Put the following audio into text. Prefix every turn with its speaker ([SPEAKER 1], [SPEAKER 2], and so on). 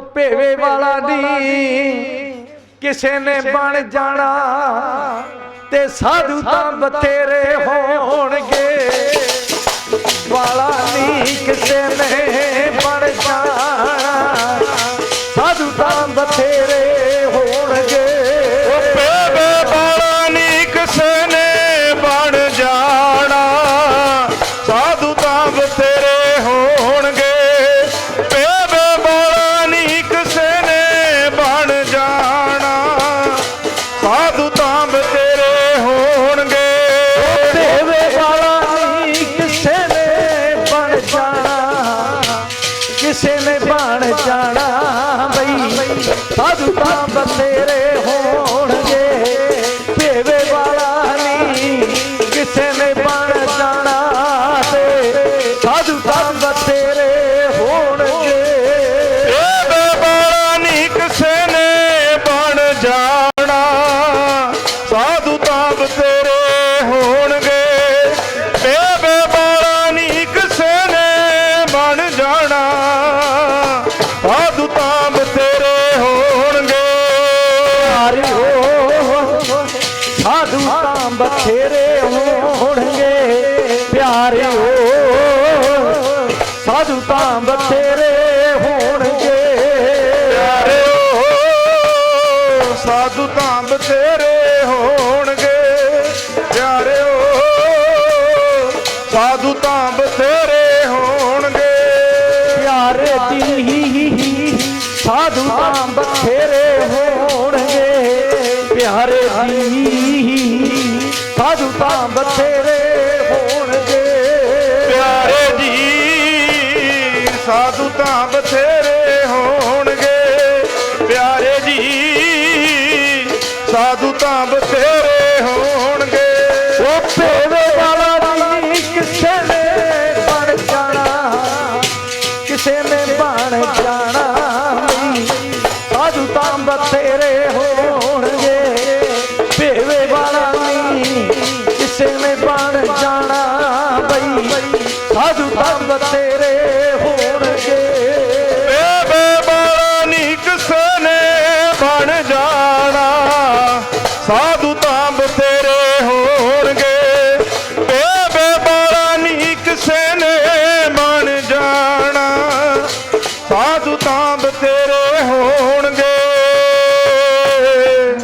[SPEAKER 1] ਉਹ ਭੇਵੇ ਵਾਲਾ ਨਹੀਂ ਕਿਸੇ ਨੇ ਬਣ ਜਾਣਾ ਤੇ ਸਾਧੂ ਤਾਂ ਬਥੇਰੇ ਹੋਣਗੇ। ਵਾਲਾ ਨਹੀਂ ਕਿਸੇ ਨੇ ਬਣ ਜਾਣਾ। ਸਾਧੂ ਤਾਂ ਬਥੇਰੇ
[SPEAKER 2] ਕਿਸੇ ਨੇ ਬਣ ਜਾਣਾ
[SPEAKER 1] ਬਈ। ਸਾਧੂ ਤਾਂ ਬਥੇਰੇ ਹੋਣਗੇ। ਭੇਵੇ ਵਾਲਾ ਨਹੀਂ, ਕਿਸੇ ਨੇ ਬਣ ਜਾਣਾ ਤੇ ਸਾਧੂ ਤਾਂ ਬਥੇਰੇ ਹੋਣਗੇ।
[SPEAKER 2] ਬੇਬੇ ਬਾਲਾ ਨੀ ਕਿਸੇ ਨੇ ਬਣ ਜਾਣਾ। ਬਥੇਰੇ ਹੋਣਗੇ
[SPEAKER 1] ਪਿਆਰੇ ਹੋ। ਸਾਧੂ ਤਾਂ ਬਥੇਰੇ ਹੋਣਗੇ। ਪਿਆਰੇ ਹੋ। ਸਾਧੂ ਤਾਂ ਬਥੇਰੇ ਹੋਣਗੇ।
[SPEAKER 2] ਪਿਆਰਿਓ ਸਾਧੂ ਤਾਂ ਬਥੇਰੇ ਹੋਣਗੇ।
[SPEAKER 1] ਪਿਆਰੇ ਦੀ ਸਾਧੂ ਤਾਂ ਬਥੇਰੇ ਹੋਣਗੇ। ਪਿਆਰੇ ਦੀ ਸਾਧੂ ਤਾਂ ਬਥੇਰੇ ਹੋਣਗੇ।
[SPEAKER 2] ਪਿਆਰੇ ਜੀ ਸਾਧੂ ਤਾਂ ਬਥੇਰੇ ਹੋਣਗੇ। ਪਿਆਰੇ ਜੀ ਸਾਧੂ ਤਾਂ ਬਥੇਰੇ ਹੋਣਗੇ।
[SPEAKER 1] ਉਹ ਭੇਵੇ ਵਾਲਾ ਨਹੀਂ ਕਿਸੇ ਨੇ ਬਣ ਜਾਣਾ ਕਿਸੇ ਨੇ ਬਣ ਜਾਣਾ। ਸਾਧੂ ਤਾਂ ਬਥੇਰੇ ਹੋਣਗੇ ਰਬ ਤੇਰੇ ਹੋਣਗੇ। ਬੇਬੇ ਬਾਲਾ ਨਹੀਂ ਕਿਸੇ ਨੇ ਬਣ ਜਾਣਾ। ਸਾਧੂ ਤਾਂ ਬਤੇਰੇ ਹੋਣਗੇ। ਬੇਬੇ ਬਾਲਾ ਨਹੀਂ ਕਿਸੇ ਨੇ ਬਣ ਜਾਣਾ। ਸਾਧੂ ਤਾਂ ਬਤੇਰੇ ਹੋਣਗੇ।